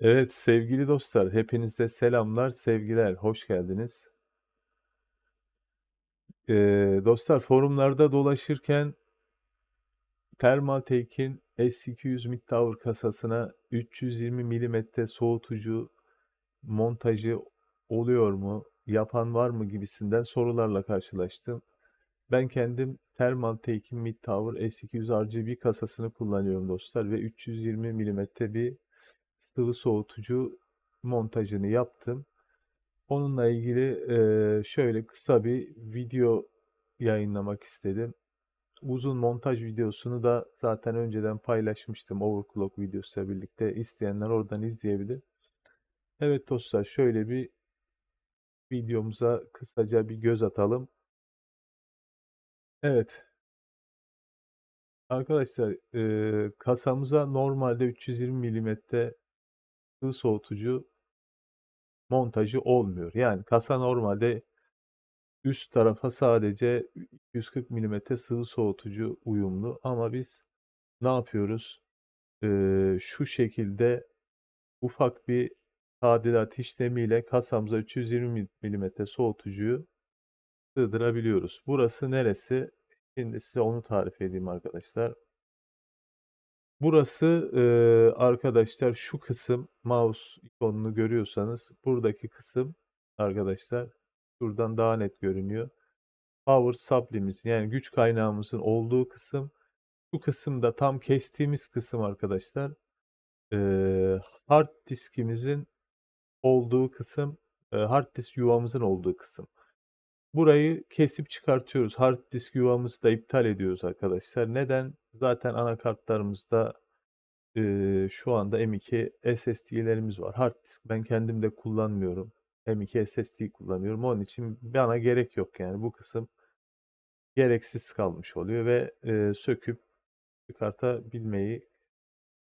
Evet, sevgili dostlar, hepinize selamlar, sevgiler, hoş geldiniz. Eee, dostlar, forumlarda dolaşırken Thermaltake'in S200 mid-tower kasasına 320 milimetre soğutucu montajı oluyor mu, yapan var mı gibisinden sorularla karşılaştım. Ben kendim Thermaltake'in mid-tower S200 RGB kasasını kullanıyorum dostlar ve 320 milimetre bir sıvı soğutucu montajını yaptım. Onunla ilgili şöyle kısa bir video yayınlamak istedim. Uzun montaj videosunu da zaten önceden paylaşmıştım overclock videosuyla birlikte. İsteyenler oradan izleyebilir. Evet dostlar şöyle bir videomuza kısaca bir göz atalım. Evet arkadaşlar kasamıza normalde 320 milimetre ısı soğutucu montajı olmuyor. Yani kasa normalde Üst tarafa sadece 240 milimetre sıvı soğutucu uyumlu ama biz ne yapıyoruz? Ee, şu şekilde ufak bir tadilat işlemiyle kasamıza 320 milimetre soğutucuyu sığdırabiliyoruz. Burası neresi? Şimdi size onu tarif edeyim arkadaşlar. Burası e, arkadaşlar şu kısım mouse ikonunu görüyorsanız buradaki kısım arkadaşlar şuradan daha net görünüyor. Power supply'mizin yani güç kaynağımızın olduğu kısım. Bu kısımda tam kestiğimiz kısım arkadaşlar. Ee, hard diskimizin olduğu kısım, e, hard disk yuvamızın olduğu kısım. Burayı kesip çıkartıyoruz. Hard disk yuvamızı da iptal ediyoruz arkadaşlar. Neden? Zaten anakartlarımızda e, şu anda M2 SSD'lerimiz var. Hard disk ben kendim de kullanmıyorum. M2 SSD kullanıyorum. Onun için bana gerek yok yani bu kısım gereksiz kalmış oluyor ve e, söküp çıkartabilmeyi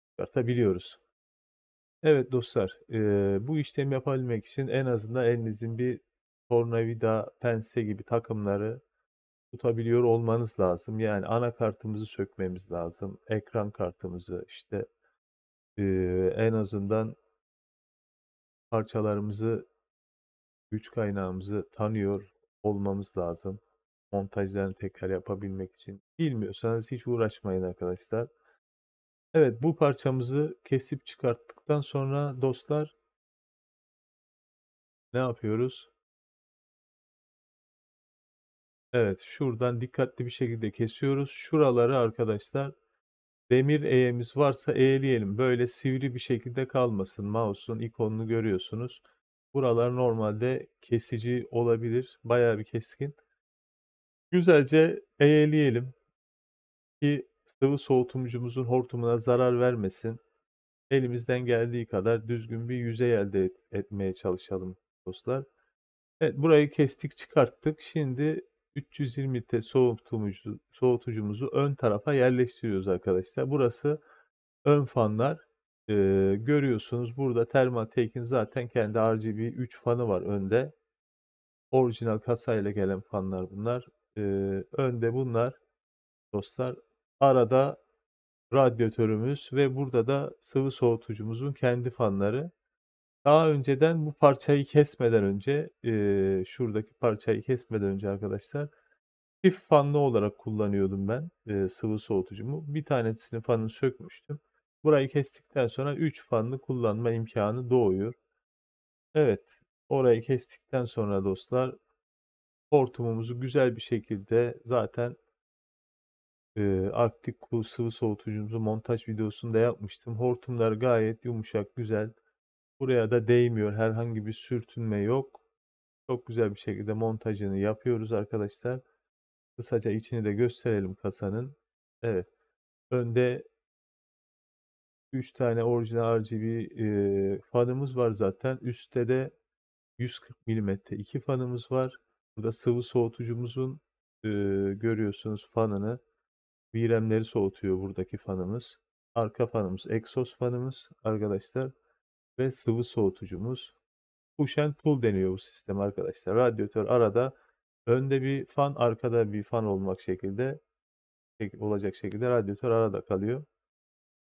çıkartabiliyoruz. Evet dostlar, e, bu işlemi yapabilmek için en azından elinizin bir tornavida, pense gibi takımları tutabiliyor olmanız lazım. Yani anakartımızı sökmemiz lazım. Ekran kartımızı işte e, en azından parçalarımızı, güç kaynağımızı tanıyor olmamız lazım. Montajlarını tekrar yapabilmek için. Bilmiyorsanız hiç uğraşmayın arkadaşlar. Evet bu parçamızı kesip çıkarttıktan sonra dostlar ne yapıyoruz? Evet şuradan dikkatli bir şekilde kesiyoruz. Şuraları arkadaşlar demir eğemiz varsa eğleyelim. Böyle sivri bir şekilde kalmasın. Mouse'un ikonunu görüyorsunuz. Buralar normalde kesici olabilir. Bayağı bir keskin. Güzelce eğleyelim ki sıvı soğutumcumuzun hortumuna zarar vermesin. Elimizden geldiği kadar düzgün bir yüzey elde et- etmeye çalışalım dostlar. Evet burayı kestik çıkarttık. Şimdi 320 litre soğutucu, soğutucumuzu ön tarafa yerleştiriyoruz arkadaşlar. Burası ön fanlar. Ee, görüyorsunuz burada Thermaltake'in zaten kendi RGB 3 fanı var önde. Orijinal kasayla gelen fanlar bunlar. Ee, önde bunlar dostlar. Arada radyatörümüz ve burada da sıvı soğutucumuzun kendi fanları. Daha önceden bu parçayı kesmeden önce, eee, şuradaki parçayı kesmeden önce arkadaşlar çift fanlı olarak kullanıyordum ben eee, sıvı soğutucumu. Bir tanesinin fanını sökmüştüm. Burayı kestikten sonra 3 fanlı kullanma imkanı doğuyor. Evet, orayı kestikten sonra dostlar hortumumuzu güzel bir şekilde zaten eee Arctic Cool sıvı soğutucumuzu montaj videosunda yapmıştım. Hortumlar gayet yumuşak, güzel. Buraya da değmiyor. Herhangi bir sürtünme yok. Çok güzel bir şekilde montajını yapıyoruz arkadaşlar. Kısaca içini de gösterelim kasanın. Evet. Önde 3 tane orijinal RGB e, fanımız var zaten. Üstte de 140 milimetre iki fanımız var. Burada sıvı soğutucumuzun e, görüyorsunuz fanını. VRAM'leri soğutuyor buradaki fanımız. Arka fanımız, egzoz fanımız arkadaşlar. Ve sıvı soğutucumuz. Push and pull deniyor bu sistem arkadaşlar. Radyatör arada önde bir fan, arkada bir fan olmak şekilde olacak şekilde radyatör arada kalıyor.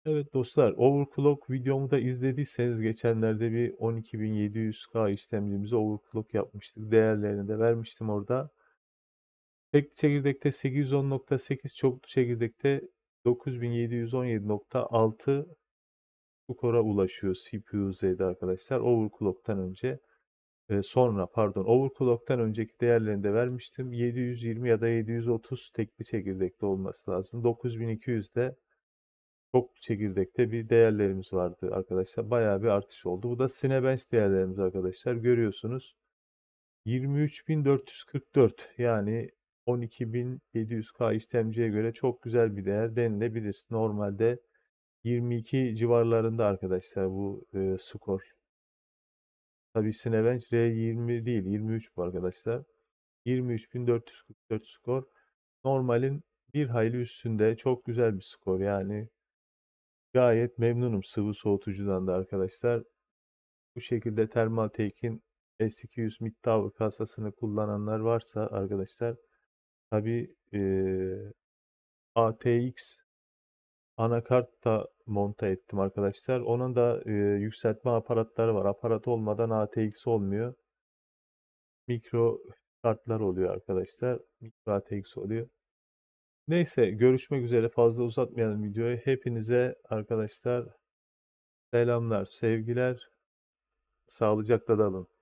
Evet dostlar, overclock videomu da izlediyseniz geçenlerde bir 12700K işlemcimizi overclock yapmıştık. Değerlerini de vermiştim orada. Tekli çekirdekte 810.8, çoklu çekirdekte 9717.6 skora ulaşıyor CPU Z'de arkadaşlar. Overclock'tan önce e, sonra pardon overclock'tan önceki değerlerini de vermiştim. 720 ya da 730 tekli çekirdekte olması lazım. 9200'de çok çekirdekte bir değerlerimiz vardı arkadaşlar. Bayağı bir artış oldu. Bu da Cinebench değerlerimiz arkadaşlar. Görüyorsunuz. 23.444 yani 12.700K işlemciye göre çok güzel bir değer denilebilir. Normalde 22 civarlarında arkadaşlar bu e, skor. Tabii Cinebench R20 değil 23 bu arkadaşlar. 23.444 skor. Normalin bir hayli üstünde çok güzel bir skor yani. Gayet memnunum sıvı soğutucudan da arkadaşlar. Bu şekilde Thermaltake'in S200 Mid Tower kasasını kullananlar varsa arkadaşlar tabi e, ATX anakart da monte ettim arkadaşlar. Onun da e, yükseltme aparatları var. Aparat olmadan ATX olmuyor. Mikro kartlar oluyor arkadaşlar. Mikro ATX oluyor. Neyse görüşmek üzere fazla uzatmayalım videoyu. Hepinize arkadaşlar selamlar, sevgiler. Sağlıcakla kalın.